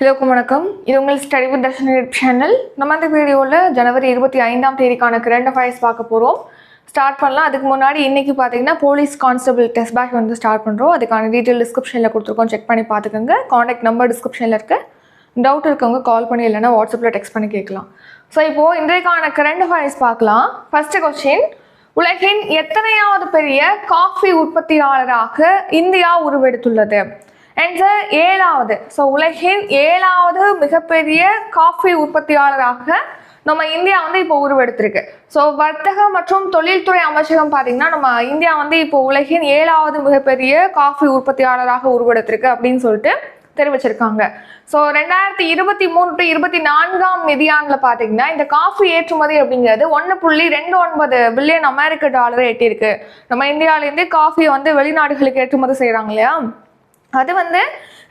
எல்லோருக்கும் வணக்கம். இது உங்கள் ஸ்டடி வித் தர்ஷன் சேனல் நம்ம அந்த வீடியோவில் ஜனவரி இருபத்தி ஐந்தாம் தேதிக்கான கரண்ட் அஃபேர்ஸ் பார்க்க போகிறோம் ஸ்டார்ட் பண்ணலாம். அதுக்கு முன்னாடி இன்றைக்கி பார்த்தீங்கன்னா போலீஸ் கான்ஸ்டபிள் டெஸ்ட் பேக் வந்து ஸ்டார்ட் பண்ணுறோம் அதுக்கான டீட்டெயில் டிஸ்கிரிப்ஷனில் கொடுத்துருக்கோம். செக் பண்ணி பார்த்துக்கோங்க. காண்டாக்ட் நம்பர் டிஸ்கிரிப்ஷனில் இருக்குது டவுட் இருக்கவங்க கால் பண்ணி இல்லைன்னா வாட்ஸ்அப்பில் டெக்ஸ்ட் பண்ணி கேட்கலாம். ஸோ இப்போது இன்றைக்கான கரண்ட் அஃபேர்ஸ் பார்க்கலாம். ஃபஸ்ட்டு கொஸ்டின் உலகின் எத்தனையாவது பெரிய காஃபி உற்பத்தியாளராக இந்தியா உருவெடுத்துள்ளது? அண்ட் சார் ஏழாவது ஸோ உலகின் ஏழாவது மிகப்பெரிய காஃபி உற்பத்தியாளராக நம்ம இந்தியா வந்து இப்போ உருவெடுத்திருக்கு. ஸோ வர்த்தக மற்றும் தொழில்துறை அமைச்சகம் பார்த்தீங்கன்னா நம்ம இந்தியா வந்து இப்போ உலகின் ஏழாவது மிகப்பெரிய காஃபி உற்பத்தியாளராக உருவெடுத்திருக்கு அப்படின்னு சொல்லிட்டு தெரிவிச்சிருக்காங்க. ஸோ ரெண்டாயிரத்தி இருபத்தி மூணு டு இருபத்தி நான்காம் நிதியாண்டில் பார்த்தீங்கன்னா இந்த காஃபி ஏற்றுமதி அப்படிங்கிறது ஒன்று புள்ளி ரெண்டு ஒன்பது பில்லியன் அமெரிக்க டாலரை எட்டியிருக்கு. நம்ம இந்தியாவிலேருந்து காஃபி வந்து வெளிநாடுகளுக்கு ஏற்றுமதி செய்கிறாங்க இல்லையா? அது வந்து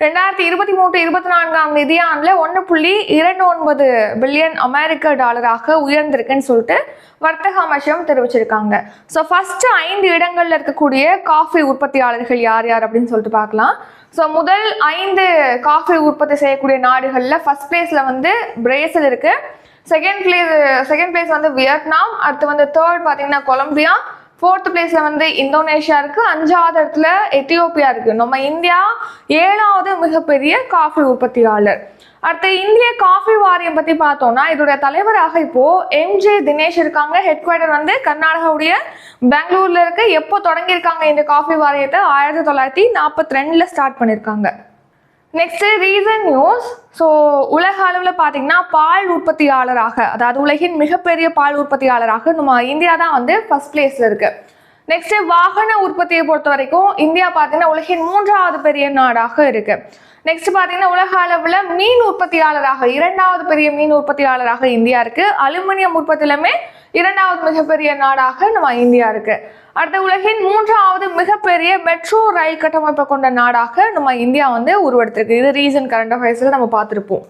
ரெண்டாயிரத்தி இருபத்தி மூன்று இருபத்தி நான்காம் நிதியாண்டில் ஒன்று புள்ளி இரண்டு ஒன்பது பில்லியன் அமெரிக்க டாலராக உயர்ந்திருக்குன்னு சொல்லிட்டு வர்த்தக அமைச்சகம் தெரிவிச்சிருக்காங்க. ஸோ ஃபஸ்ட்டு ஐந்து இடங்களில் இருக்கக்கூடிய காஃபி உற்பத்தியாளர்கள் யார் யார் அப்படின்னு சொல்லிட்டு பார்க்கலாம். ஸோ முதல் ஐந்து காஃபி உற்பத்தி செய்யக்கூடிய நாடுகளில் ஃபர்ஸ்ட் பிளேஸில் வந்து பிரேசில் இருக்குது செகண்ட் பிளேஸ் செகண்ட் பிளேஸ் வந்து வியட்நாம் அடுத்து வந்து தேர்ட் பார்த்தீங்கன்னா கொலம்பியா ஃபோர்த் பிளேஸில் வந்து இந்தோனேஷியா இருக்குது அஞ்சாவது இடத்துல எத்தியோப்பியா இருக்குது நம்ம இந்தியா ஏழாவது மிகப்பெரிய காஃபி உற்பத்தியாளர். அடுத்து இந்திய காஃபி வாரியம் பற்றி பார்த்தோம்னா இதோடைய தலைவராக இப்போது எம்ஜே தினேஷ் இருக்காங்க. ஹெட் குவார்டர் வந்து கர்நாடகாவுடைய பெங்களூரில் இருக்குது எப்போ தொடங்கியிருக்காங்க இந்த காஃபி வாரியத்தை? ஆயிரத்தி தொள்ளாயிரத்தி நாற்பத்தி ரெண்டில் ஸ்டார்ட் பண்ணியிருக்காங்க. நெக்ஸ்ட் ரீசன் நியூஸ் ஸோ உலக அளவில் பார்த்தீங்கன்னா பால் உற்பத்தியாளராக அதாவது உலகின் மிகப்பெரிய பால் உற்பத்தியாளராக நம்ம இந்தியா தான் வந்து ஃபர்ஸ்ட் பிளேஸில் இருக்கு. நெக்ஸ்ட் வாகன உற்பத்தியை பொறுத்த வரைக்கும் இந்தியா பார்த்தீங்கன்னா உலகின் மூன்றாவது பெரிய நாடாக இருக்கு. நெக்ஸ்ட் பார்த்தீங்கன்னா உலக அளவில் மீன் உற்பத்தியாளராக இரண்டாவது பெரிய மீன் உற்பத்தியாளராக இந்தியா இருக்கு. அலுமினியம் உற்பத்தியிலுமே இரண்டாவது மிகப்பெரிய நாடாக நம்ம இந்தியா இருக்குது அடுத்த உலகின் மூன்றாவது மிகப்பெரிய மெட்ரோ ரயில் கட்டமைப்பை கொண்ட நாடாக நம்ம இந்தியா வந்து உருவெடுத்திருக்கு. இது ரீசன் கரண்ட் அஃபேர்ஸில் நம்ம பார்த்துருப்போம்.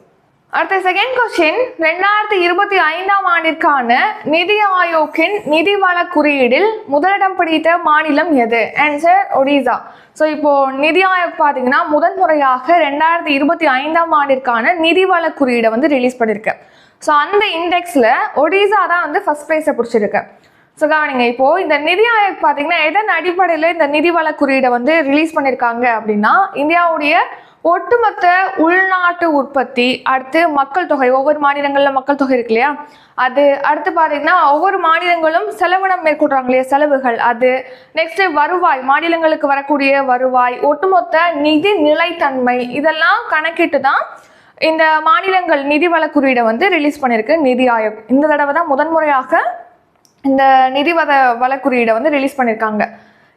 அடுத்த செகண்ட் கொஸ்டின் ரெண்டாயிரத்தி இருபத்தி ஐந்தாம் ஆண்டிற்கான நிதி ஆயோக்கின் நிதி வள குறியீடில் முதலிடம் பிடித்த மாநிலம் எது? ஆன்சர் ஒடிசா ஸோ இப்போ நிதி ஆயோக் பார்த்தீங்கன்னா முதன் முறையாக ரெண்டாயிரத்தி இருபத்தி ஐந்தாம் ஆண்டிற்கான நிதி வள குறியீடை வந்து ரிலீஸ் பண்ணிருக்கு. ஸோ அந்த இண்டெக்ஸில் ஒடிசா தான் வந்து ஃபர்ஸ்ட் ப்ரைஸை பிடிச்சிருக்கு. ஸோ கவனிங்க இப்போ இந்த நிதி ஆயோக் பார்த்தீங்கன்னா எதன் அடிப்படையில் இந்த நிதி வள குறியீடை வந்து ரிலீஸ் பண்ணியிருக்காங்க அப்படின்னா இந்தியாவுடைய ஒட்டுமொத்த உள்நாட்டு உற்பத்தி அடுத்து மக்கள் தொகை ஒவ்வொரு மாநிலங்களில் மக்கள் தொகை இருக்கு இல்லையா? அது அடுத்து பார்த்தீங்கன்னா ஒவ்வொரு மாநிலங்களும் செலவினம் மேற்கொள்றாங்க இல்லையா செலவுகள். அது நெக்ஸ்ட் வருவாய் மாநிலங்களுக்கு வரக்கூடிய வருவாய் ஒட்டுமொத்த நிதி நிலைத்தன்மை இதெல்லாம் கணக்கிட்டு தான் இந்த மாநிலங்கள் நிதி வள குறியீடை வந்து ரிலீஸ் பண்ணியிருக்கு நிதி ஆயோக். இந்த தடவை தான் முதன்முறையாக இந்த நிதி வத வந்து ரிலீஸ் பண்ணியிருக்காங்க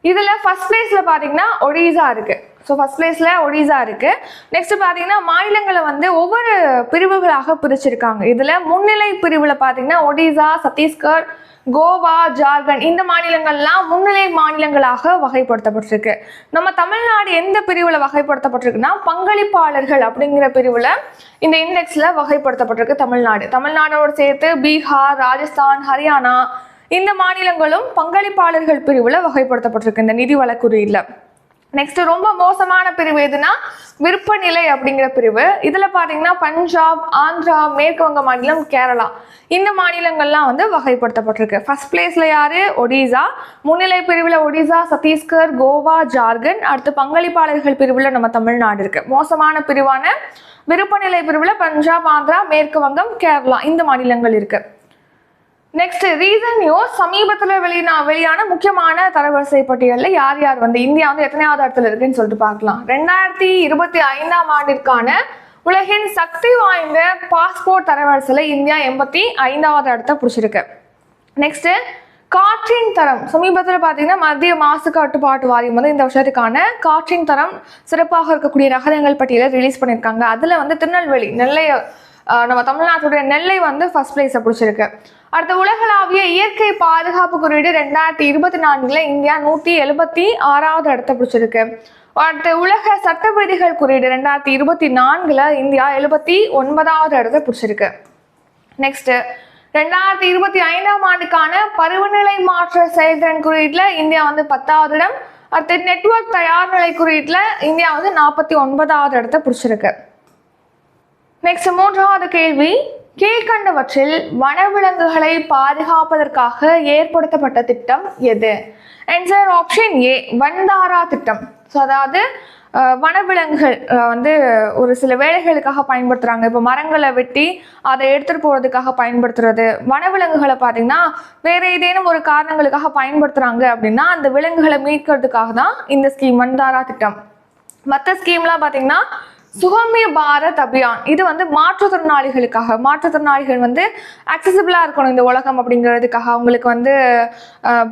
இதில் ஃபஸ்ட் பிளேஸில் பார்த்தீங்கன்னா ஒடிசா இருக்குது ஸோ ஃபர்ஸ்ட் பிளேஸில் ஒடிசா இருக்குது நெக்ஸ்ட் பார்த்தீங்கன்னா மாநிலங்களை வந்து ஒவ்வொரு பிரிவுகளாக பிரிச்சிருக்காங்க. இதில் முன்னிலை பிரிவில் பார்த்தீங்கன்னா ஒடிசா சத்தீஸ்கர் கோவா ஜார்க்கண்ட் இந்த மாநிலங்கள்லாம் முன்னிலை மாநிலங்களாக வகைப்படுத்தப்பட்டிருக்கு. நம்ம தமிழ்நாடு எந்த பிரிவில் வகைப்படுத்தப்பட்டிருக்குன்னா பங்களிப்பாளர்கள் அப்படிங்கிற பிரிவில் இந்த இண்டெக்ஸில் வகைப்படுத்தப்பட்டிருக்கு தமிழ்நாடு. தமிழ்நாடோடு சேர்த்து பீகார் ராஜஸ்தான் ஹரியானா இந்த மாநிலங்களும் பங்களிப்பாளர்கள் பிரிவில் வகைப்படுத்தப்பட்டிருக்கு. இந்த நிதி வழக்குறியில். நெக்ஸ்ட் ரொம்ப மோசமான பிரிவு எதுனா விற்பநிலை அப்படிங்கிற பிரிவு. இதில் பார்த்தீங்கன்னா பஞ்சாப் ஆந்திரா மேற்கு வங்க மாநிலம் கேரளா. இந்த மாநிலங்கள்லாம் வந்து வகைப்படுத்தப்பட்டிருக்கு. ஃபர்ஸ்ட் பிளேஸில் யார்? ஒடிசா. முன்னிலை பிரிவில் ஒடிசா சத்தீஸ்கர் கோவா ஜார்க்கண்ட். அடுத்து பங்களிப்பாளர்கள் பிரிவில் நம்ம தமிழ்நாடு இருக்குது மோசமான பிரிவான விருப்பநிலை பிரிவில் பஞ்சாப் ஆந்திரா மேற்கு வங்கம் கேரளா இந்த மாநிலங்கள் இருக்குது நெக்ஸ்ட் ரீசன் நியூஸ் சமீபத்தில் வெளியினா வெளியான முக்கியமான தரவரிசை பட்டியலில் யார் யார் வந்து இந்தியா வந்து எத்தனையாவது இடத்துல இருக்குன்னு சொல்லிட்டு பார்க்கலாம். ரெண்டாயிரத்தி இருபத்தி ஐந்தாம் ஆண்டிற்கான உலகின் சக்தி வாய்ந்த பாஸ்போர்ட் தரவரிசையில் இந்தியா எண்பத்தி ஐந்தாவது இடத்த பிடிச்சிருக்கு. நெக்ஸ்ட் காற்றின் தரம். சமீபத்தில் பார்த்தீங்கன்னா மத்திய மாசு கட்டுப்பாட்டு வாரியம் வந்து இந்த வருஷத்துக்கான காற்றின் தரம் சிறப்பாக இருக்கக்கூடிய நகரங்கள் பட்டியலை ரிலீஸ் பண்ணியிருக்காங்க. அதில் வந்து திருநெல்வேலி நெல்லை நம்ம தமிழ்நாட்டுடைய நெல்லை வந்து ஃபர்ஸ்ட் பிளேஸை பிடிச்சிருக்கு. அடுத்த உலகளாவிய இயற்கை பாதுகாப்பு குறியீடு ரெண்டாயிரத்தி இருபத்தி நான்குல இந்தியா நூற்றி எழுபத்தி ஆறாவது இடத்த பிடிச்சிருக்கு. அடுத்த உலக சட்ட விதிகள் குறியீடு ரெண்டாயிரத்தி இருபத்தி நான்குல இந்தியா எழுபத்தி ஒன்பதாவது இடத்த பிடிச்சிருக்கு. நெக்ஸ்ட் ரெண்டாயிரத்தி இருபத்தி ஐந்தாம் ஆண்டுக்கான பருவநிலை மாற்ற செயல்திறன் குறியீட்டுல இந்தியா வந்து பத்தாவது இடம். அடுத்து நெட்வொர்க் தயார் நிலை குறியீட்டுல இந்தியா வந்து நாற்பத்தி ஒன்பதாவது இடத்த பிடிச்சிருக்கு. நெக்ஸ்ட் மூன்றாவது கேள்வி கீழ்கண்டவற்றில் வனவிலங்குகளை பாதுகாப்பதற்காக ஏற்படுத்தப்பட்ட திட்டம் எது? ஆன்சர் ஆப்ஷன் ஏ வந்தாரா திட்டம். ஸோ அதாவது வனவிலங்குகள் வந்து ஒரு சில வேலைகளுக்காக பயன்படுத்துகிறாங்க இப்போ மரங்களை வெட்டி அதை எடுத்துகிட்டு போகிறதுக்காக பயன்படுத்துறது. வனவிலங்குகளை பார்த்தீங்கன்னா வேறு ஏதேனும் ஒரு காரணங்களுக்காக பயன்படுத்துகிறாங்க அப்படின்னா அந்த விலங்குகளை மீட்கிறதுக்காக தான் இந்த ஸ்கீம் வந்தாரா திட்டம். மற்ற ஸ்கீம்லாம் பார்த்தீங்கன்னா சுகமிய பாரத் அபியான். இது வந்து மாற்றுத்திறனாளிகளுக்காக. மாற்றுத்திறனாளிகள் வந்து அக்சசிபிளாக இருக்கணும் இந்த உலகம் அப்படிங்கிறதுக்காக. அவங்களுக்கு வந்து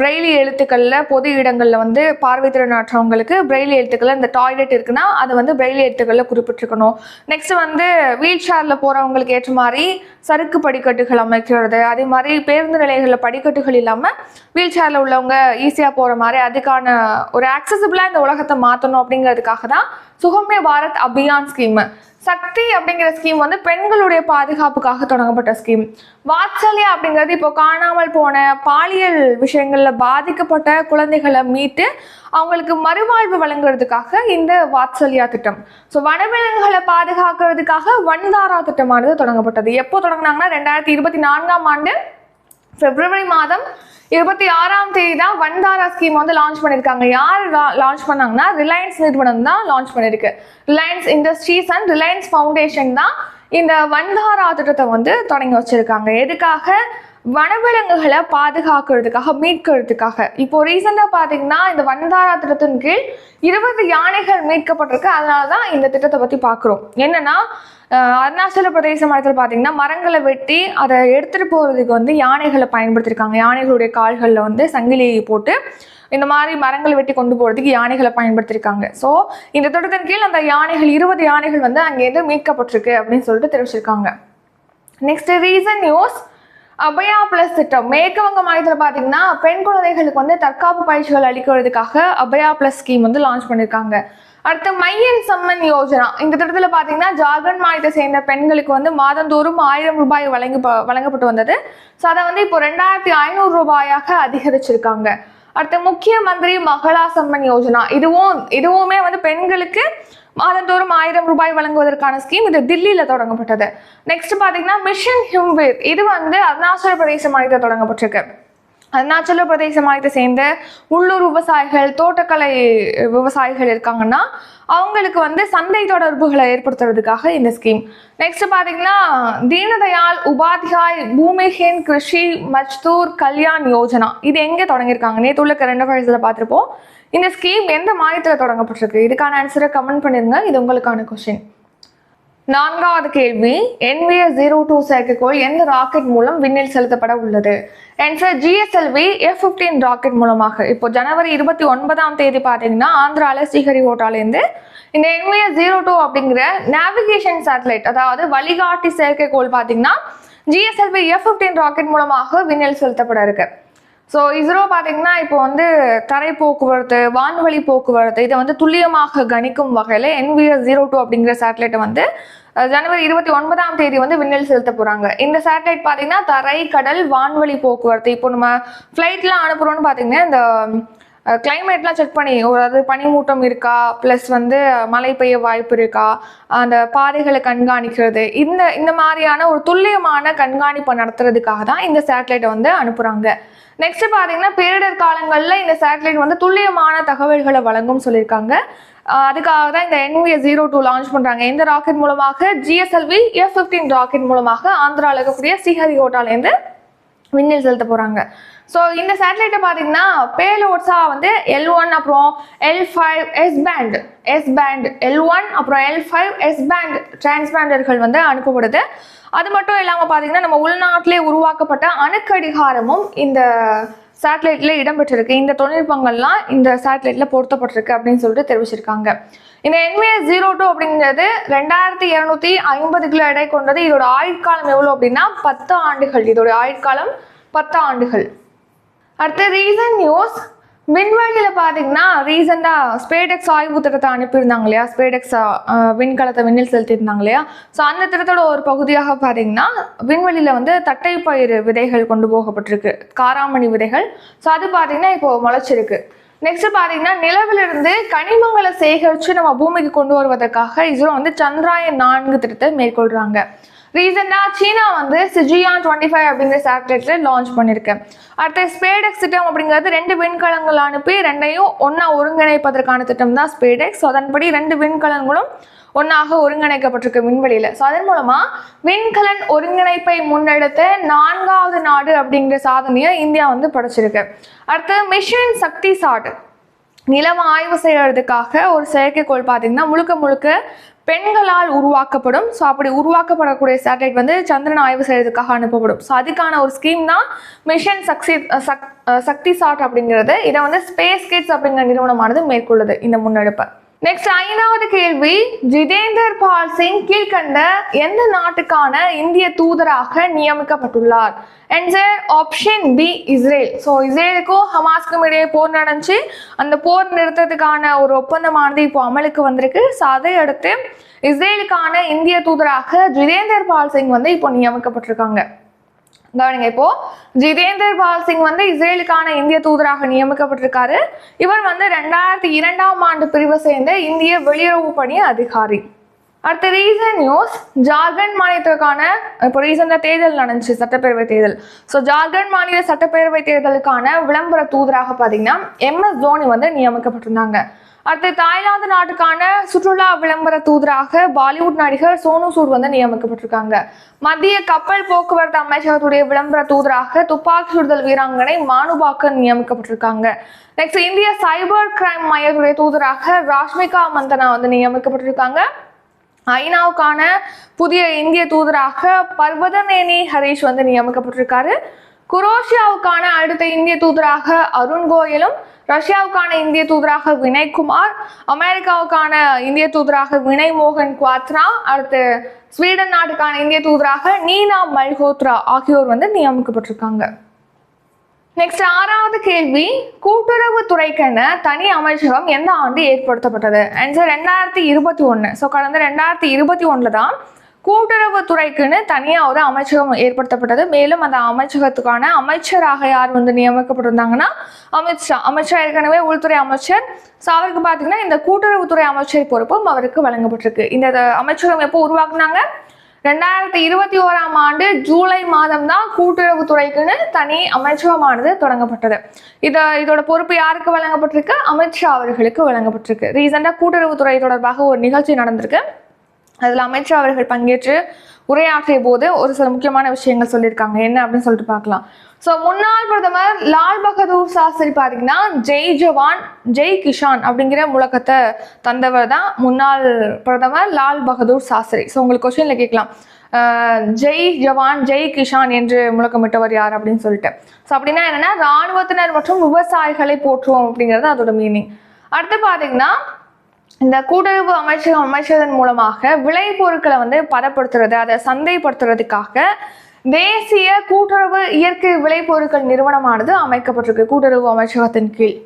பிரெய்லி எழுத்துக்களில் பொது இடங்களில் வந்து பார்வைத்திறனாற்றவங்களுக்கு பிரெய்லி எழுத்துக்களில் இந்த டாய்லெட் இருக்குன்னா அதை வந்து பிரெய்லி எழுத்துக்களில் குறிப்பிட்டிருக்கணும். நெக்ஸ்ட் வந்து வீல் சேரில் போகிறவங்களுக்கு ஏற்ற மாதிரி சறுக்கு படிக்கட்டுகள் அமைக்கிறது. அதே மாதிரி பேருந்து நிலையங்களில் படிக்கட்டுகள் இல்லாமல் வீல் சேரில் உள்ளவங்க ஈஸியாக போகிற மாதிரி அதுக்கான ஒரு அக்சசிபிளாக இந்த உலகத்தை மாற்றணும் அப்படிங்கிறதுக்காக தான் சுகம்ய பாரத் அபியான் ஸ்கீம் சக்தி அப்படிங்கிற ஸ்கீம் வந்து பெண்களுடைய பாதுகாப்புக்காக தொடங்கப்பட்ட ஸ்கீம் வாத்சல்யா அப்படிங்கிறது இப்போ காணாமல் போன பாலியல் விஷயங்களில் பாதிக்கப்பட்ட குழந்தைகளை மீட்டு அவங்களுக்கு மறுவாழ்வு வழங்குறதுக்காக இந்த வாத்சல்யா திட்டம். ஸோ வனவிலங்குகளை பாதுகாக்கிறதுக்காக வன்தாரா திட்டமானது தொடங்கப்பட்டது. எப்போ தொடங்கினாங்கன்னா ரெண்டாயிரத்தி இருபத்தி நான்காம் ஆண்டு பிப்ரவரி மாதம் இருபத்தி ஆறாம் தேதி தான் வன்தாரா ஸ்கீம் வந்து லான்ச் பண்ணியிருக்காங்க யார் லான்ச் பண்ணாங்கன்னா ரிலையன்ஸ் நிறுவனம் தான் லான்ச் பண்ணியிருக்கு Reliance Industries and Reliance Foundation தான் இந்த வன்தாரா திட்டத்தை வந்து தொடங்கி வச்சிருக்காங்க. எதுக்காக? வனவிலங்குகளை பாதுகாக்கிறதுக்காக மீட்கிறதுக்காக. இப்போ ரீசெண்டாக பார்த்தீங்கன்னா இந்த வன்தாரா திட்டத்தின் கீழ் இருபது யானைகள் மீட்கப்பட்டிருக்கு. அதனால தான் இந்த திட்டத்தை பற்றி பார்க்குறோம். என்னன்னா அருணாச்சல பிரதேச மாநிலத்தில் பார்த்தீங்கன்னா மரங்களை வெட்டி அதை எடுத்துகிட்டு போகிறதுக்கு வந்து யானைகளை பயன்படுத்தியிருக்காங்க யானைகளுடைய கால்களில் வந்து சங்கிலி போட்டு இந்த மாதிரி மரங்களை வெட்டி கொண்டு போகிறதுக்கு யானைகளை பயன்படுத்தியிருக்காங்க ஸோ இந்த திட்டத்தின் கீழ் அந்த யானைகள் இருபது யானைகள் வந்து அங்கேருந்து மீட்கப்பட்டிருக்கு அப்படின்னு சொல்லிட்டு தெரிவிச்சிருக்காங்க. Next reason news Abhaya plus திட்டம். மேற்கு வங்க மாநிலத்தில் பார்த்தீங்கன்னா பெண் குழந்தைகளுக்கு வந்து தற்காப்பு பயிற்சிகள் அளிக்கிறதுக்காக அபயா பிளஸ் ஸ்கீம் வந்து லான்ச் பண்ணியிருக்காங்க அடுத்து மையன் சம்மன் யோஜனா. இந்த திட்டத்தில் பார்த்தீங்கன்னா ஜார்க்கண்ட் மாநிலத்தை சேர்ந்த பெண்களுக்கு வந்து மாதந்தோறும் ஆயிரம் ரூபாய் வழங்கி வழங்கப்பட்டு வந்தது. ஸோ அதை வந்து இப்போ ரெண்டாயிரத்தி ஐநூறு ரூபாயாக அதிகரிச்சிருக்காங்க. அடுத்து முக்கிய மந்திரி மகளா சம்மன் யோஜனா. இதுவும் இதுவுமே வந்து பெண்களுக்கு மாதந்தோறும் ஆயிரம் ரூபாய் வழங்குவதற்கான ஸ்கீம் இது தில்லியில் தொடங்கப்பட்டது. நெக்ஸ்ட் பார்த்தீங்கன்னா மிஷன் ஹிம்வீர் இது வந்து அருணாச்சல பிரதேச மாநிலத்தில் தொடங்கப்பட்டிருக்கு. அருணாச்சல பிரதேச மாநிலத்தை சேர்ந்த உள்ளூர் விவசாயிகள் தோட்டக்கலை விவசாயிகள் இருக்காங்கன்னா அவங்களுக்கு வந்து சந்தை தொடர்புகளை ஏற்படுத்துறதுக்காக இந்த ஸ்கீம் நெக்ஸ்ட் பார்த்தீங்கன்னா தீனதயாள் உபாத்யாய் பூமிஹீன் கிருஷி மஜ்தூர் கல்யாண் யோஜனா. இது எங்கே தொடங்கியிருக்காங்க? நேற்று உள்ள கரண்ட் அஃபேர்ஸில் பார்த்துருப்போம். இந்த ஸ்கீம் எந்த மாநிலத்தில் தொடங்கப்பட்டிருக்கு? இதுக்கான ஆன்சரை கமெண்ட் பண்ணிருங்க. இது உங்களுக்கான கொஸ்டின் நான்காவது கேள்வி என்விஎஸ் ஜீரோ டூ செயற்கைக்கோள் எந்த ராக்கெட் மூலம் விண்ணில் செலுத்தப்பட உள்ளது? Answer GSLV F fifteen rocket மூலமாக. இப்போ ஜனவரி இருபத்தி ஒன்பதாம் தேதி பார்த்தீங்கன்னா ஆந்திரால ஸ்ரீஹரிகோட்டாலேருந்து இந்த என்விஎஸ் ஜீரோ டூ அப்படிங்கிற நேவிகேஷன் சேட்டலைட் அதாவது வழிகாட்டி செயற்கைக்கோள் பார்த்தீங்கன்னா ஜிஎஸ்எல்வி எஃப் ஃபிஃப்டீன் ராக்கெட் மூலமாக விண்ணில் செலுத்தப்பட இருக்கு. ஸோ இஸ்ரோ பார்த்தீங்கன்னா இப்போ வந்து தரை போக்குவரத்து வான்வழி போக்குவரத்து இதை வந்து துல்லியமாக கணிக்கும் வகையில் என்விஎஸ் ஜீரோ டூ அப்படிங்கிற சேட்டலைட்டை வந்து ஜனவரி இருபத்தி ஒன்பதாம் தேதி வந்து விண்ணில் செலுத்த போகிறாங்க இந்த சேட்டலைட் பார்த்தீங்கன்னா தரை கடல் வான்வழி போக்குவரத்து இப்போ நம்ம ஃப்ளைட்லாம் அனுப்புகிறோம்னு பார்த்தீங்கன்னா இந்த கிளைமேட்லாம் செக் பண்ணி அதாவது பனிமூட்டம் இருக்கா ப்ளஸ் வந்து மழை பெய்ய வாய்ப்பு இருக்கா அந்த பாதைகளை கண்காணிக்கிறது இந்த இந்த மாதிரியான ஒரு துல்லியமான கண்காணிப்பை நடத்துறதுக்காக தான் இந்த சேட்டலைட்டை வந்து அனுப்புகிறாங்க நெக்ஸ்ட் பார்த்தீங்கன்னா பேரிடர் காலங்களில் இந்த சேட்டலைட் வந்து துல்லியமான தகவல்களை வழங்கும் சொல்லியிருக்காங்க. அதுக்காக தான் இந்த என்விஎஸ் ஜீரோ டூ லான்ச் பண்ணுறாங்க இந்த ராக்கெட் மூலமாக ஜிஎஸ்எல்வி எஃப் ஃபிஃப்டீன் ராக்கெட் மூலமாக ஆந்திராவில் இருக்கக்கூடிய ஸ்ரீஹரிகோட்டாலேருந்து விண்ணில் செலுத்த போகிறாங்க ஸோ இந்த சேட்டலைட்டை பார்த்தீங்கன்னா பேலோட்ஸாக வந்து எல் ஒன் அப்புறம் L five S band S band L one அப்புறம் எல் ஃபைவ் எஸ் பேண்ட் டிரான்ஸ்பேண்டர்கள் வந்து அனுப்பப்படுது. அது மட்டும் இல்லாமல் பார்த்தீங்கன்னா நம்ம உள்நாட்டிலே உருவாக்கப்பட்ட அணுக்கடிகாரமும் இந்த சேட்டலைட்ல இடம்பெற்றிருக்கு. இந்த தொழில்நுட்பங்கள்லாம் இந்த சேட்டலைட்ல பொருத்தப்பட்டிருக்கு அப்படின்னு சொல்லிட்டு தெரிவிச்சிருக்காங்க. இந்த என்விஎஸ் ஜீரோ டூ அப்படிங்கிறது ரெண்டாயிரத்தி இரநூத்தி ஐம்பது கிலோ எடை கொண்டது. இதோட ஆயுட்காலம் எவ்வளோ அப்படின்னா பத்து ஆண்டுகள். இதோட ஆயுட்காலம் பத்து ஆண்டுகள். அடுத்து ரீசன்ட் நியூஸ் விண்வெளியில் பார்த்தீங்கன்னா ரீசெண்டாக ஸ்பேடெக்ஸ் ஆய்வு திட்டத்தை அனுப்பியிருந்தாங்க இல்லையா? ஸ்பேடெக்ஸ் விண்கலத்தை விண்ணில் செலுத்தியிருந்தாங்க இல்லையா? ஸோ அந்த திட்டத்தோட ஒரு பகுதியாக பார்த்தீங்கன்னா விண்வெளியில் வந்து தட்டைப்பயிறு விதைகள் கொண்டு போகப்பட்டிருக்கு. காராமணி விதைகள். ஸோ அது பார்த்தீங்கன்னா இப்போ முளைச்சிருக்கு. நெக்ஸ்ட் பார்த்தீங்கன்னா நிலவிலிருந்து கனிமங்களை சேகரித்து நம்ம பூமிக்கு கொண்டு வருவதற்காக இஸ்ரோ வந்து சந்திராயன் நான்கு திட்டத்தை மேற்கொள்கிறாங்க ரீசெண்டாக சீனா வந்து சிஜியான் டுவெண்ட்டி ஃபைவ் அப்படிங்கிற சேட்டலைட்டில் லான்ச் பண்ணியிருக்கு அடுத்த ஸ்பேடெக்ஸ் திட்டம் அப்படிங்கிறது ரெண்டு விண்கலங்கள் அனுப்பி ரெண்டையும் ஒன்றா ஒருங்கிணைப்பதற்கான திட்டம் தான் ஸ்பேடெக்ஸ் அதன்படி ரெண்டு விண்கலங்களும் ஒன்றாக ஒருங்கிணைக்கப்பட்டிருக்கு விண்வெளியில். ஸோ அதன் மூலமாக விண்கலன் ஒருங்கிணைப்பை முன்னெடுத்த நான்காவது நாடு அப்படிங்கிற சாதனையை இந்தியா வந்து படைச்சிருக்கு. அடுத்து மிஷன் சக்தி சாட் நிலவை ஆய்வு செய்யறதுக்காக ஒரு செயற்கைக்கோள் பார்த்தீங்கன்னா முழுக்க முழுக்க பெண்களால் உருவாக்கப்படும். ஸோ அப்படி உருவாக்கப்படக்கூடிய சேட்டலைட் வந்து சந்திரன் ஆய்வு செய்யறதுக்காக அனுப்பப்படும். ஸோ அதுக்கான ஒரு ஸ்கீம் தான் மிஷன் சக்தி சக் சக்தி சாட் அப்படிங்கிறது. இதை வந்து ஸ்பேஸ் கிட்ஸ் அப்படிங்கிற நிறுவனமானது மேற்கொள்ளுது இந்த முன்னெடுப்பை. நெக்ஸ்ட் ஐந்தாவது கேள்வி. ஜிதேந்தர் பால் சிங் கீழ்கண்ட எந்த நாட்டுக்கான இந்திய தூதராக நியமிக்கப்பட்டுள்ளார்? Answer option B Israel so இஸ்ரேலுக்கும் ஹமாஸ்க்கும் இடையே போர் நடந்துச்சு. அந்த போர் நிறுத்தத்துக்கான ஒரு ஒப்பந்தமானது இப்போ அமலுக்கு வந்திருக்கு. ஸோ அதை அடுத்து இஸ்ரேலுக்கான இந்திய தூதராக ஜிதேந்தர் பால் சிங் வந்து இப்போ நியமிக்கப்பட்டிருக்காங்க. கவனிங்க இப்போ ஜிதேந்தர் பால் சிங் வந்து இஸ்ரேலுக்கான இந்திய தூதராக நியமிக்கப்பட்டிருக்காரு. இவர் வந்து ரெண்டாயிரத்தி இரண்டாம் ஆண்டு பிரிவை சேர்ந்த இந்திய வெளியுறவு பணி அதிகாரி. அடுத்த ரீசன் நியூஸ் ஜார்க்கண்ட் மாநிலத்திற்கான இப்போ ரீசெண்டாக தேர்தல் நடந்துச்சு சட்டப்பேரவை தேர்தல். ஸோ ஜார்க்கண்ட் மாநில சட்டப்பேரவை தேர்தலுக்கான விளம்பர தூதராக பார்த்தீங்கன்னா எம்எஸ் தோனி வந்து நியமிக்கப்பட்டிருந்தாங்க. அடுத்து தாய்லாந்து நாட்டுக்கான சுற்றுலா விளம்பர தூதராக பாலிவுட் நடிகர் சோனு சூட் வந்து நியமிக்கப்பட்டிருக்காங்க. மத்திய கப்பல் போக்குவரத்து அமைச்சகத்துடைய விளம்பர தூதராக துப்பாக்கி சுடுதல் வீராங்கனை மானுபாக்கர் நியமிக்கப்பட்டிருக்காங்க. நெக்ஸ்ட் இந்திய சைபர் கிரைம் மையத்துடைய தூதராக ராஷ்மிகா மந்தனா வந்து நியமிக்கப்பட்டிருக்காங்க. ஐநாவுக்கான புதிய இந்திய தூதராக பர்வதநேனி ஹரீஷ் வந்து நியமிக்கப்பட்டிருக்காரு. குரோஷியாவுக்கான அடுத்த இந்திய தூதராக அருண் கோயலும் ரஷ்யாவுக்கான இந்திய தூதராக வினய்குமார் அமெரிக்காவுக்கான இந்திய தூதராக வினய் மோகன் குவாத்ரா அடுத்து ஸ்வீடன் நாட்டுக்கான இந்திய தூதராக நீனா மல்ஹோத்ரா ஆகியோர் வந்து நியமிக்கப்பட்டிருக்காங்க. நெக்ஸ்ட் ஆறாவது கேள்வி கூட்டுறவு துறைக்கென தனி அமைச்சகம் எந்த ஆண்டு ஏற்படுத்தப்பட்டது? ஆன்சர் ரெண்டாயிரத்தி இருபத்தி ஒன்று ஸோ கடந்த ரெண்டாயிரத்தி இருபத்தி ஒன்றில் தான் கூட்டுறவு துறைக்குன்னு தனியாக ஒரு அமைச்சகம் ஏற்படுத்தப்பட்டது. மேலும் அந்த அமைச்சகத்துக்கான அமைச்சராக யார் வந்து நியமிக்கப்பட்டிருந்தாங்கன்னா அமித்ஷா அமைச்சர் ஏற்கனவே உள்துறை அமைச்சர். ஸோ அவருக்கு பார்த்தீங்கன்னா இந்த கூட்டுறவுத்துறை அமைச்சர் பொறுப்பும் அவருக்கு வழங்கப்பட்டிருக்கு. இந்த அமைச்சகம் எப்போ உருவாக்குனாங்க? ரெண்டாயிரத்தி இருபத்தி ஓராம் ஆண்டு ஜூலை மாதம் தான் கூட்டுறவுத்துறைக்குன்னு தனி அமைச்சகமானது தொடங்கப்பட்டது. இதை இதோட பொறுப்பு யாருக்கு வழங்கப்பட்டிருக்கு? அமித்ஷா அவர்களுக்கு வழங்கப்பட்டிருக்கு. ரீசெண்டாக கூட்டுறவுத்துறை தொடர்பாக ஒரு நிகழ்ச்சி நடந்திருக்கு. அதில் அமைச்சர் அவர்கள் பங்கேற்று உரையாற்றிய போது ஒரு சில முக்கியமான விஷயங்கள் சொல்லியிருக்காங்க. என்ன அப்படின்னு சொல்லிட்டு பார்க்கலாம். ஸோ முன்னாள் பிரதமர் லால் பகதூர் சாஸ்திரி பார்த்தீங்கன்னா ஜெய் ஜவான் ஜெய் கிஷான் அப்படிங்கிற முழக்கத்தை தந்தவர் தான் முன்னாள் பிரதமர் லால் பகதூர் சாஸ்திரி. ஸோ உங்களுக்கு கொஸ்டினில் கேட்கலாம். ஜெய் ஜவான் ஜெய் கிஷான் என்று முழக்கமிட்டவர் யார் அப்படின்னு சொல்லிட்டு. ஸோ அப்படின்னா என்னன்னா இராணுவத்தினர் மற்றும் விவசாயிகளை போற்றுவோம் அப்படிங்கிறது அதோட மீனிங் அடுத்து பார்த்தீங்கன்னா இந்த கூட்டுறவு அமைச்சகம் அமைச்சதன் மூலமாக விளை பொருட்களை வந்து பதப்படுத்துறது அதை சந்தைப்படுத்துறதுக்காக தேசிய கூட்டுறவு இயற்கை விளைபொருட்கள் நிறுவனமானது அமைக்கப்பட்டிருக்கு கூட்டுறவு அமைச்சகத்தின் கீழ்.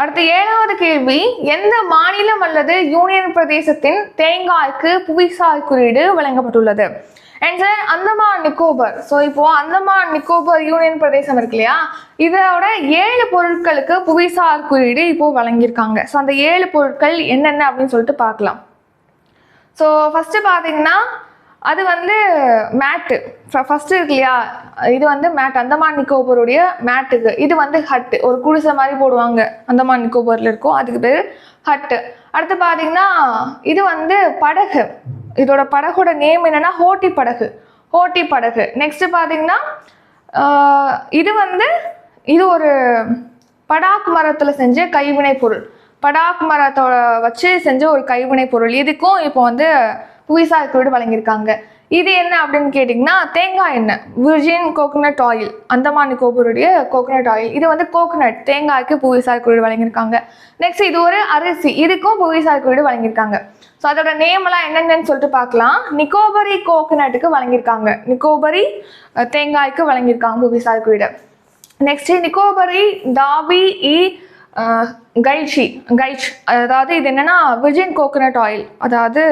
அடுத்த ஏழாவது கேள்வி எந்த மாநிலம் அல்லது யூனியன் பிரதேசத்தின் தேங்காய்க்கு புவிசார் குறியீடு வழங்கப்பட்டுள்ளது? ஆன்சர் அந்தமான் நிக்கோபர் ஸோ இப்போ அந்தமான் நிக்கோபர் யூனியன் பிரதேசம் இருக்கு இல்லையா? இதோட ஏழு பொருட்களுக்கு புவிசார் குறியீடு இப்போ வழங்கியிருக்காங்க. ஸோ அந்த ஏழு பொருட்கள் என்னென்ன அப்படின்னு சொல்லிட்டு பார்க்கலாம். ஸோ ஃபஸ்ட்டு பார்த்தீங்கன்னா அது வந்து மேட்டு. ஃபஸ்ட்டு இருக்கு இல்லையா? இது வந்து மேட் அந்தமான் நிக்கோபருடைய மேட்டுக்கு. இது வந்து ஹட்டு. ஒரு குடிசை மாதிரி போடுவாங்க. அந்தமான் நிக்கோபரில் இருக்கும். அதுக்கு பேர் ஹட்டு. அடுத்து பார்த்தீங்கன்னா இது வந்து படகு. இதோட படகோட நேம் என்னென்னா ஹோட்டி படகு. ஹோட்டி படகு. நெக்ஸ்ட்டு பார்த்தீங்கன்னா இது வந்து இது ஒரு படாக் மரத்தில் செஞ்ச கைவினை பொருள். படாக் மரத்தோட வச்சு செஞ்ச ஒரு கைவினை பொருள். இதுக்கும் இப்போ வந்து புவிசார் குறியீடு வழங்கியிருக்காங்க. இது என்ன அப்படின்னு கேட்டிங்கன்னா தேங்காய் எண்ணெய் விர்ஜின் கோகோனட் ஆயில் அந்தமான் நிக்கோபருடைய கோகோனட் ஆயில் இது வந்து கோகோனட் தேங்காய்க்கு புவிசார் குறியீடு வழங்கியிருக்காங்க. நெக்ஸ்ட் இது ஒரு அரிசி இதுக்கும் புவிசார் குறியீடு வழங்கியிருக்காங்க. ஸோ அதோட நேம் எல்லாம் என்னென்னு சொல்லிட்டு பார்க்கலாம். நிக்கோபரி கோகோனட்டுக்கு வழங்கியிருக்காங்க. நிக்கோபரி தேங்காய்க்கு வழங்கியிருக்காங்க புவிசார் குறியீடு நெக்ஸ்ட் நிக்கோபரி தாபி இ கைச்சி கைச் அதாவது இது என்னென்னா விர்ஜின் கோகோனட் ஆயில் அதாவது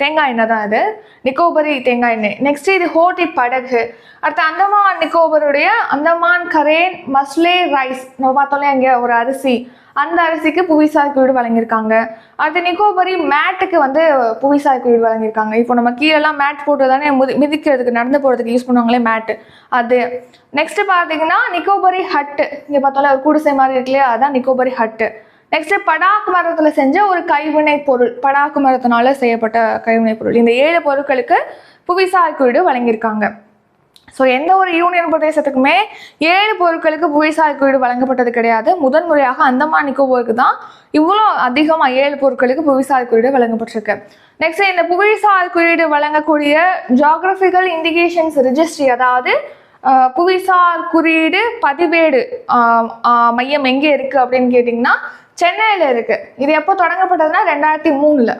தேங்காய் எண்ணெய் தான் இது நிக்கோபரி தேங்காய் எண்ணெய். நெக்ஸ்ட் இது ஹோட்டி படகு. அடுத்து அந்தமான் நிக்கோபருடைய அந்தமான் கரேன் மஸ்லே ரைஸ். நம்ம பார்த்தோம்ல அங்கே ஒரு அரிசி. அந்த அரிசிக்கு புவிசார் குறியீடு வழங்கியிருக்காங்க. அடுத்து நிக்கோபரி மேட்டுக்கு வந்து புவிசார் குறியீடு வழங்கியிருக்காங்க. இப்போ நம்ம கீழெல்லாம் மேட் போட்டு தானே முதி மிதிக்கிறதுக்கு நடந்து போகிறதுக்கு யூஸ் பண்ணுவாங்களே மேட்டு. அது. நெக்ஸ்ட் பார்த்தீங்கன்னா நிக்கோபரி ஹட்டு. இங்கே பார்த்தோம்ல ஒரு குடிசை மாதிரி இருக்கு இல்லையா? அதான் நிக்கோபரி ஹட்டு. நெக்ஸ்ட் படாக்கு மரத்தில் செஞ்ச ஒரு கைவினை பொருள். படாக்கு மரத்தினால செய்யப்பட்ட கைவினை பொருள். இந்த ஏழு பொருட்களுக்கு புவிசார் குறியீடு வழங்கியிருக்காங்க. ஸோ எந்த ஒரு யூனியன் பிரதேசத்துக்குமே ஏழு பொருட்களுக்கு புவிசார் குறியீடு வழங்கப்பட்டது கிடையாது. முதன் முறையாக அந்தமான் நிக்கோபோருக்கு தான் இவ்வளோ அதிகமாக ஏழு பொருட்களுக்கு புவிசார் குறியீடு வழங்கப்பட்டிருக்கு. நெக்ஸ்ட் இந்த புவிசார் குறியீடு வழங்கக்கூடிய ஜாகிரபிக்கல் இண்டிகேஷன்ஸ் ரிஜிஸ்ட்ரி அதாவது புவிசார் குறியீடு பதிவேடு மையம் எங்கே இருக்குது அப்படின்னு கேட்டிங்கன்னா சென்னையில் இருக்குது இது எப்போ தொடங்கப்பட்டதுன்னா ரெண்டாயிரத்தி மூணில்.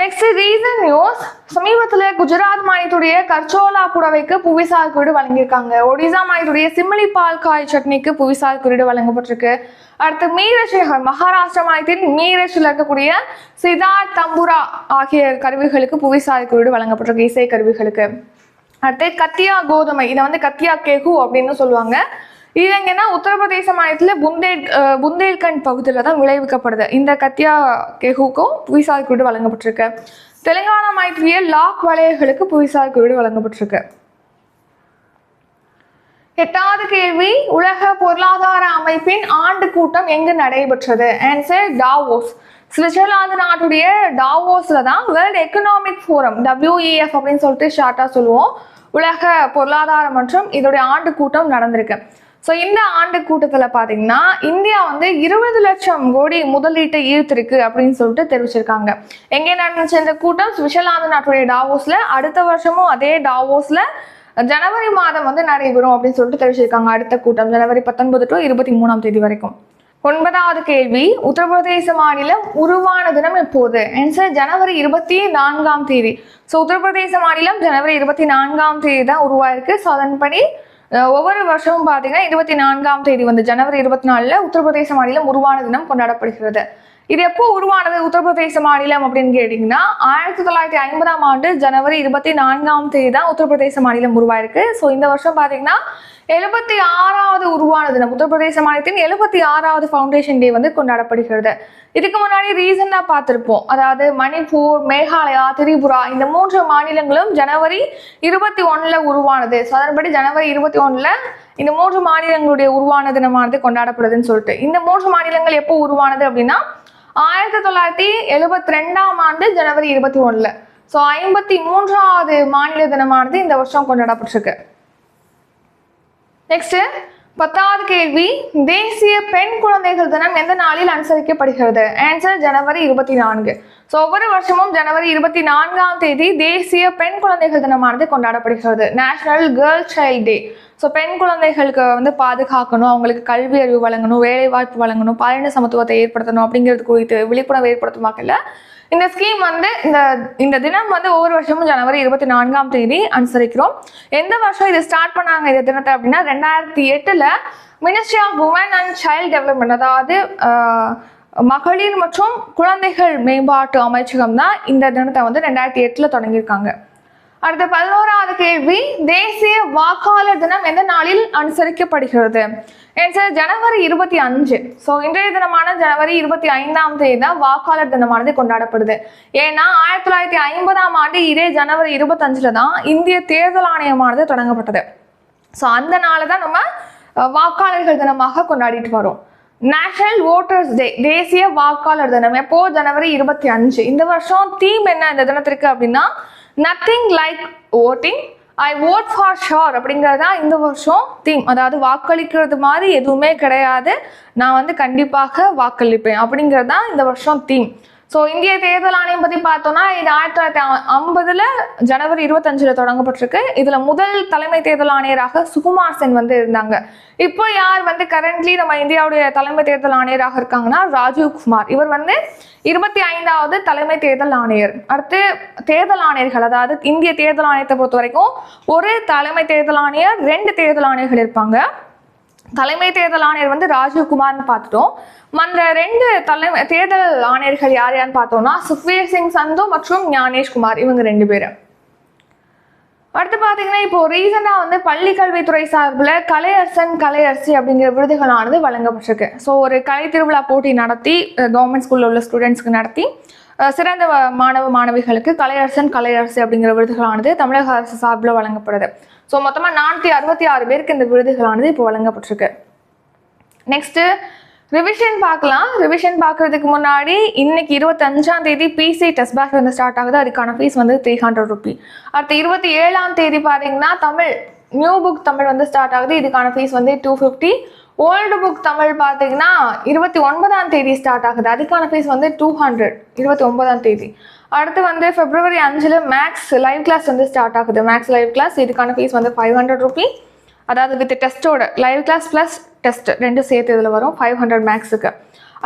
நெக்ஸ்ட் ரீசன் நியூஸ் சமீபத்தில் குஜராத் மாநிலத்துடைய கர்ச்சோலா புடவைக்கு புவிசார் குறியீடு வழங்கியிருக்காங்க. ஒடிசா மாநிலத்துடைய சிம்லி பால் காய் சட்னிக்கு புவிசார் குறியீடு வழங்கப்பட்டிருக்கு. அடுத்து மீரஜ் மகாராஷ்டிரா மாநிலத்தின் மீரஜில் இருக்கக்கூடிய சிதார் தம்புரா ஆகிய கருவிகளுக்கு புவிசார் குறியீடு வழங்கப்பட்டிருக்கு இசை கருவிகளுக்கு. அடுத்து கத்தியா கோதுமை. இதை வந்து கத்தியா கேகு அப்படின்னு சொல்லுவாங்க. இது எங்கன்னா உத்தரப்பிரதேச மாநிலத்தில் புந்தேல் புந்தேல்கண்ட் பகுதியில் தான் விளைவிக்கப்படுது. இந்த கத்தியா கேகுக்கும் புவிசார் குறியீடு வழங்கப்பட்டிருக்கு. தெலுங்கானா மாநிலத்திலேயே லாக் வளையர்களுக்கு புவிசார் குறியீடு வழங்கப்பட்டிருக்கு. எட்டாவது கேள்வி உலக பொருளாதார அமைப்பின் ஆண்டு கூட்டம் எங்கு நடைபெற்றது? ஆன்சர் டாவோஸ் சுவிட்சர்லாந்து நாட்டுடைய டாவோஸ்ல தான் வேர்ல்டு எக்கனாமிக் ஃபோரம் டபிள்யூஇஎஃப் அப்படின்னு சொல்லிட்டு ஷார்ட்டா சொல்லுவோம். உலக பொருளாதார மற்றும் இதோடைய ஆண்டு கூட்டம் நடந்திருக்கு. ஸோ இந்த ஆண்டு கூட்டத்தில் பார்த்தீங்கன்னா இந்தியா வந்து இருபது லட்சம் கோடி முதலீட்டை ஈர்த்திருக்கு அப்படின்னு சொல்லிட்டு தெரிவிச்சிருக்காங்க. எங்கே நடந்துச்சு இந்த கூட்டம்? சுவிட்சர்லாந்து நாட்டுடைய டாவோஸ்ல. அடுத்த வருஷமும் அதே டாவோஸ்ல ஜனவரி மாதம் வந்து நடைபெறும் அப்படின்னு சொல்லிட்டு தெரிவிச்சிருக்காங்க. அடுத்த கூட்டம் ஜனவரி பத்தொன்பது டு இருபத்தி மூணாம் தேதி வரைக்கும். ஒன்பதாவது கேள்வி உத்தரப்பிரதேச மாநிலம் உருவான தினம் எப்போது? ஆன்சர் ஜனவரி இருபத்தி நான்காம் தேதி. ஸோ உத்தரப்பிரதேச மாநிலம் ஜனவரி இருபத்தி நான்காம் தேதி தான் உருவாயிருக்கு. ஸோ அதன்படி ஒவ்வொரு வருஷமும் பார்த்தீங்கன்னா இருபத்தி நான்காம் தேதி வந்து ஜனவரி இருபத்தி நாலில் உத்தரப்பிரதேச மாநிலம் உருவான தினம் கொண்டாடப்படுகிறது. இது எப்போ உருவானது? உத்தரப்பிரதேச மாநிலம் அப்படின்னு கேட்டிங்கன்னா ஆயிரத்தி தொள்ளாயிரத்தி ஐம்பதாம் ஆண்டு ஜனவரி இருபத்தி நான்காம் தேதி தான் உத்தரப்பிரதேச மாநிலம் உருவாயிருக்கு. ஸோ இந்த வருஷம் பார்த்தீங்கன்னா எழுபத்தி ஆறாவது உருவானது. நம்ம உத்தரப்பிரதேச மாநிலத்தின் எழுபத்தி ஆறாவது ஃபவுண்டேஷன் டே வந்து கொண்டாடப்படுகிறது. இதுக்கு முன்னாடி ரீசெண்டாக பார்த்துருப்போம். அதாவது மணிப்பூர் மேகாலயா திரிபுரா இந்த மூன்று மாநிலங்களும் ஜனவரி இருபத்தி ஒன்றில் உருவானது. ஸோ அதன்படி ஜனவரி இருபத்தி ஒன்றில் இந்த மூன்று மாநிலங்களுடைய உருவான தினமானது கொண்டாடப்படுதுன்னு சொல்லிட்டு. இந்த மூன்று மாநிலங்கள் எப்போ உருவானது அப்படின்னா ஆயிரத்தி தொள்ளாயிரத்தி எழுபத்தி ரெண்டாம் ஆண்டு ஜனவரி இருபத்தி ஒன்றில் ஸோ ஐம்பத்தி மூன்றாவது மாநில தினமானது இந்த வருஷம் கொண்டாடப்பட்டிருக்கு. நெக்ஸ்ட் பத்தாவது கேள்வி தேசிய பெண் குழந்தைகள் தினம் எந்த நாளில் அனுசரிக்கப்படுகிறது? ஆன்சர் ஜனவரி இருபத்தி நான்கு. ஸோ ஒவ்வொரு வருஷமும் ஜனவரி இருபத்தி நான்காம் தேதி தேசிய பெண் குழந்தைகள் தினமானது கொண்டாடப்படுகிறது. National girl child day so பெண் குழந்தைகளுக்கு வந்து பாதுகாக்கணும் அவங்களுக்கு கல்வி அறிவு வழங்கணும் வேலைவாய்ப்பு வழங்கணும் பாலின சமத்துவத்தை ஏற்படுத்தணும் அப்படிங்கிறது குறித்து விழிப்புணர்வு ஏற்படுத்தும் வகையில் இந்த ஸ்கீம் வந்து இந்த இந்த தினம் வந்து ஒவ்வொரு வருஷமும் ஜனவரி இருபத்தி நான்காம் தேதி அனுசரிக்கிறோம். எந்த வருஷம் இது ஸ்டார்ட் பண்ணாங்க இந்த தினத்தை அப்படின்னா ரெண்டாயிரத்தி எட்டில் ministry of women and child development அதாவது மகளிர் மற்றும் குழந்தைகள் மேம்பாட்டு அமைச்சகம் தான் இந்த தினத்தை வந்து ரெண்டாயிரத்தி எட்டில் தொடங்கியிருக்காங்க. அடுத்த பதினோராவது கேள்வி தேசிய வாக்காளர் தினம் எந்த நாளில் அனுசரிக்கப்படுகிறது? ஆன்சர் ஜனவரி இருபத்தி அஞ்சு. ஸோ இன்றைய தினமான ஜனவரி இருபத்தி ஐந்தாம் தேதி தான் வாக்காளர் தினமானது கொண்டாடப்படுது. ஏன்னா ஆயிரத்தி தொள்ளாயிரத்தி ஐம்பதாம் ஆண்டு இதே ஜனவரி இருபத்தஞ்சில் தான் இந்திய தேர்தல் ஆணையமானது தொடங்கப்பட்டது. ஸோ அந்த நாளை தான் நம்ம வாக்காளர்கள் தினமாக கொண்டாடிட்டு வரோம். நேஷனல் ஓட்டர்ஸ் டே தேசிய வாக்காளர் தினம். எப்போ? ஜனவரி இருபத்தி அஞ்சு. இந்த வருஷம் தீம் என்ன இந்த தினத்திற்கு அப்படின்னா nothing like voting I vote for sure அப்படிங்கிறது தான் இந்த வருஷம் தீம் அதாவது வாக்களிக்கிறது மாதிரி எதுவுமே கிடையாது. நான் வந்து கண்டிப்பாக வாக்களிப்பேன் அப்படிங்கிறது தான் இந்த வருஷம் தீம் ஸோ இந்திய தேர்தல் ஆணையம் பற்றி பார்த்தோம்னா இது ஆயிரத்தி தொள்ளாயிரத்தி ஐம்பதுல ஜனவரி இருபத்தஞ்சில் தொடங்கப்பட்டிருக்கு. இதில் முதல் தலைமை தேர்தல் ஆணையராக சுகுமார் சென் வந்து இருந்தாங்க. இப்போ யார் வந்து கரண்ட்லி நம்ம இந்தியாவுடைய தலைமை தேர்தல் ஆணையராக இருக்காங்கன்னா ராஜீவ் குமார். இவர் வந்து இருபத்தி ஐந்தாவது தலைமை தேர்தல் ஆணையர். அடுத்து தேர்தல் ஆணையர்கள் அதாவது இந்திய தேர்தல் ஆணையத்தை பொறுத்த வரைக்கும் ஒரு தலைமை தேர்தல் ஆணையர் ரெண்டு தேர்தல் ஆணையர்கள் இருப்பாங்க. தலைமை தேர்தல் ஆணையர் வந்து ராஜீவ்குமார்னு பார்த்துட்டோம். அந்த ரெண்டு தலைமை தேர்தல் ஆணையர்கள் யார் யாருன்னு பார்த்தோம்னா சுக்வீர் சிங் சந்து மற்றும் ஞானேஷ்குமார் இவங்க ரெண்டு பேரும் அடுத்து பார்த்தீங்கன்னா இப்போ ரீசெண்டாக வந்து பள்ளி கல்வித்துறை சார்பில் கலையரசன் கலையரசி அப்படிங்கிற விருதுகளானது வழங்கப்பட்டிருக்கு. ஸோ ஒரு கலை திருவிழா போட்டி நடத்தி கவர்மெண்ட் ஸ்கூலில் உள்ள ஸ்டூடெண்ட்ஸ்க்கு நடத்தி சிறந்த மாணவ மாணவிகளுக்கு கலையரசன் கலையரசி அப்படிங்கிற விருதுகளானது தமிழக அரசு சார்பில் வழங்கப்படுது. ஸோ மொத்தமாக நானூற்றி அறுபத்தி ஆறு பேருக்கு இந்த விருதுகளானது இப்போ வழங்கப்பட்டிருக்கு. நெக்ஸ்ட்டு ரிவிஷன் பார்க்கலாம். ரிவிஷன் பார்க்கறதுக்கு முன்னாடி இன்னைக்கு இருபத்தஞ்சாம் தேதி பிசி டெஸ்ட் பேட்ச் வந்து ஸ்டார்ட் ஆகுது. அதுக்கான ஃபீஸ் வந்து த்ரீ ஹண்ட்ரட் ருபி அடுத்து இருபத்தி ஏழாம் தேதி பார்த்தீங்கன்னா தமிழ் நியூ புக் தமிழ் வந்து ஸ்டார்ட் ஆகுது. இதுக்கான ஃபீஸ் வந்து two fifty old book Tamil பார்த்தீங்கன்னா இருபத்தி ஒன்பதாம் தேதி ஸ்டார்ட் ஆகுது. அதுக்கான ஃபீஸ் வந்து டூ ஹண்ட்ரட் இருபத்தி ஒன்பதாம் தேதி. அடுத்து வந்து பிப்ரவரி அஞ்சில் மேக்ஸ் லைவ் கிளாஸ் வந்து ஸ்டார்ட் ஆகுது. மேக்ஸ் லைவ் கிளாஸ் இதுக்கான ஃபீஸ் வந்து ஃபைவ் ஹண்ட்ரட் ருபி அதாவது வித் டெஸ்ட்டோட லைவ் கிளாஸ் ப்ளஸ் டெஸ்ட் ரெண்டும் சேர்த்து இதில் வரும் ஃபைவ் ஹண்ட்ரட் மேக்ஸுக்கு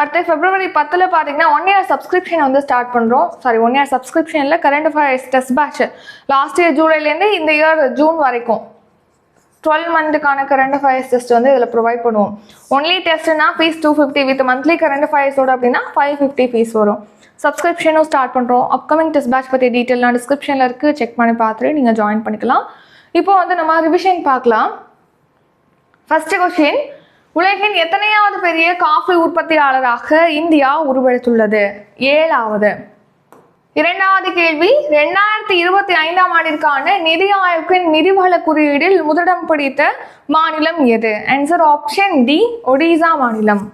அடுத்து பிப்ரவரி பத்தில் பார்த்தீங்கன்னா ஒன் இயர் சப்ஸ்கிரிப்ஷன் வந்து ஸ்டார்ட் பண்ணுறோம் sorry one year சப்ஸ்கிரிப்ஷனில் current affairs test batch last year ஜூலைலேருந்து இந்த இயர் ஜூன் வரைக்கும். டுவெல் மந்த்துக்கான கரண்ட் அஃபேர்ஸ் டெஸ்ட் வந்து இதில் ப்ரொவைட் பண்ணுவோம். Only டெஸ்ட்னா fees two fifty with monthly current அஃபேர்ஸோட அப்படின்னா ஃபைவ் ஃபிஃப்டி ஃபீஸ் வரும். சப்ஸ்கிரிப்ஷனும் ஸ்டார்ட் பண்ணுறோம் அப்கமிங் டெஸ்ட் பேட்ச் பற்றி டீட்டெயிலாம் டிஸ்கிரிப்ஷனில் இருக்குது செக் பண்ணி பார்த்துட்டு நீங்கள் ஜாயின் பண்ணிக்கலாம். இப்போ வந்து நம்ம ரிவிஷன் பார்க்கலாம். ஃபஸ்ட்டு கொஸ்டின் உலகின் எத்தனையாவது பெரிய காஃபி உற்பத்தியாளராக இந்தியா உருவெடுத்துள்ளது? ஏழாவது. இரண்டாவது கேள்வி. ரெண்டாயிரத்தி இருபத்தி ஐந்தாம் ஆண்டிற்கான நிதி ஆயோக்கின் நிதிவள குறியீடில் முதலிடம் பிடித்த மாநிலம் எது? ஆன்சர் ஆப்ஷன் டி ஒடிசா மாநிலம்.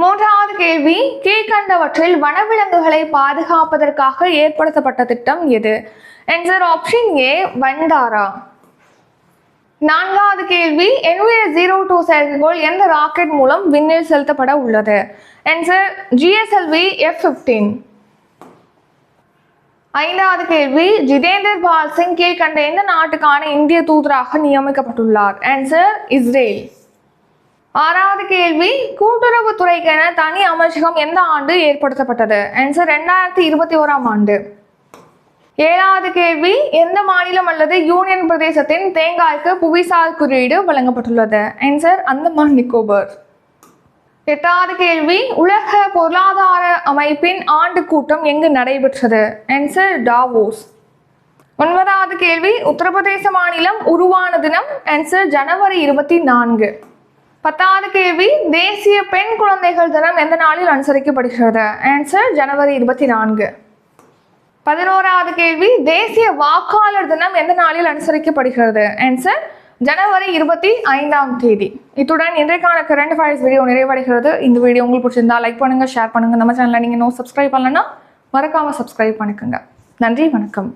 மூன்றாவது கேள்வி கீழ்கண்டவற்றில் வனவிலங்குகளை பாதுகாப்பதற்காக ஏற்படுத்தப்பட்ட திட்டம் எது? Answer option A Vantara. நான்காவது கேள்வி என்விஎஸ் ஜீரோ டூ செயற்கைக்கோள் எந்த ராக்கெட் மூலம் விண்ணில் செலுத்தப்பட உள்ளது? ஆன்சர் ஜிஎஸ்எல்வி எஃப் ஃபிஃப்டீன் ஐந்தாவது கேள்வி ஜிதேந்தர் பால் சிங் கீழ்கண்ட எந்த நாட்டுக்கான இந்திய தூதராக நியமிக்கப்பட்டுள்ளார்? ஆன்சர் இஸ்ரேல் ஆறாவது கேள்வி கூட்டுறவுத்துறைக்கென தனி அமைச்சகம் எந்த ஆண்டு ஏற்படுத்தப்பட்டது? ஆன்சர் ரெண்டாயிரத்தி இருபத்தி ஓராம் ஆண்டு. ஏழாவது கேள்வி எந்த மாநிலம் அல்லது யூனியன் பிரதேசத்தின் தேங்காய்க்கு புவிசார் குறியீடு வழங்கப்பட்டுள்ளது? ஆன்சர் அந்தமான் நிக்கோபர். எட்டாவது கேள்வி உலக பொருளாதார அமைப்பின் ஆண்டு கூட்டம் எங்கு நடைபெற்றது? Answer Davos. ஒன்பதாவது கேள்வி உத்தரப்பிரதேச மாநிலம் உருவான தினம் ஆன்சர் ஜனவரி இருபத்தி நான்கு. பத்தாவது கேள்வி தேசிய பெண் குழந்தைகள் தினம் எந்த நாளில் அனுசரிக்கப்படுகிறது? ஆன்சர் ஜனவரி இருபத்தி நான்கு. பதினோராவது கேள்வி தேசிய வாக்காளர் தினம் எந்த நாளில் அனுசரிக்கப்படுகிறது? ஆன்சர் ஜனவரி இருபத்தி ஐந்தாம் தேதி. இத்துடன் இன்றைக்கான கரண்ட் ஃபைல்ஸ் வீடியோ நிறைவடைகிறது. இந்த வீடியோ உங்களுக்கு பிடிச்சிருந்தா லைக் பண்ணுங்கள் ஷேர் பண்ணுங்க. நம்ம சேனலில் நீங்கள் நோ சப்ஸ்கிரைப் பண்ணலன்னா மறக்காமல் சப்ஸ்கிரைப் பண்ணிக்கோங்க. நன்றி வணக்கம்.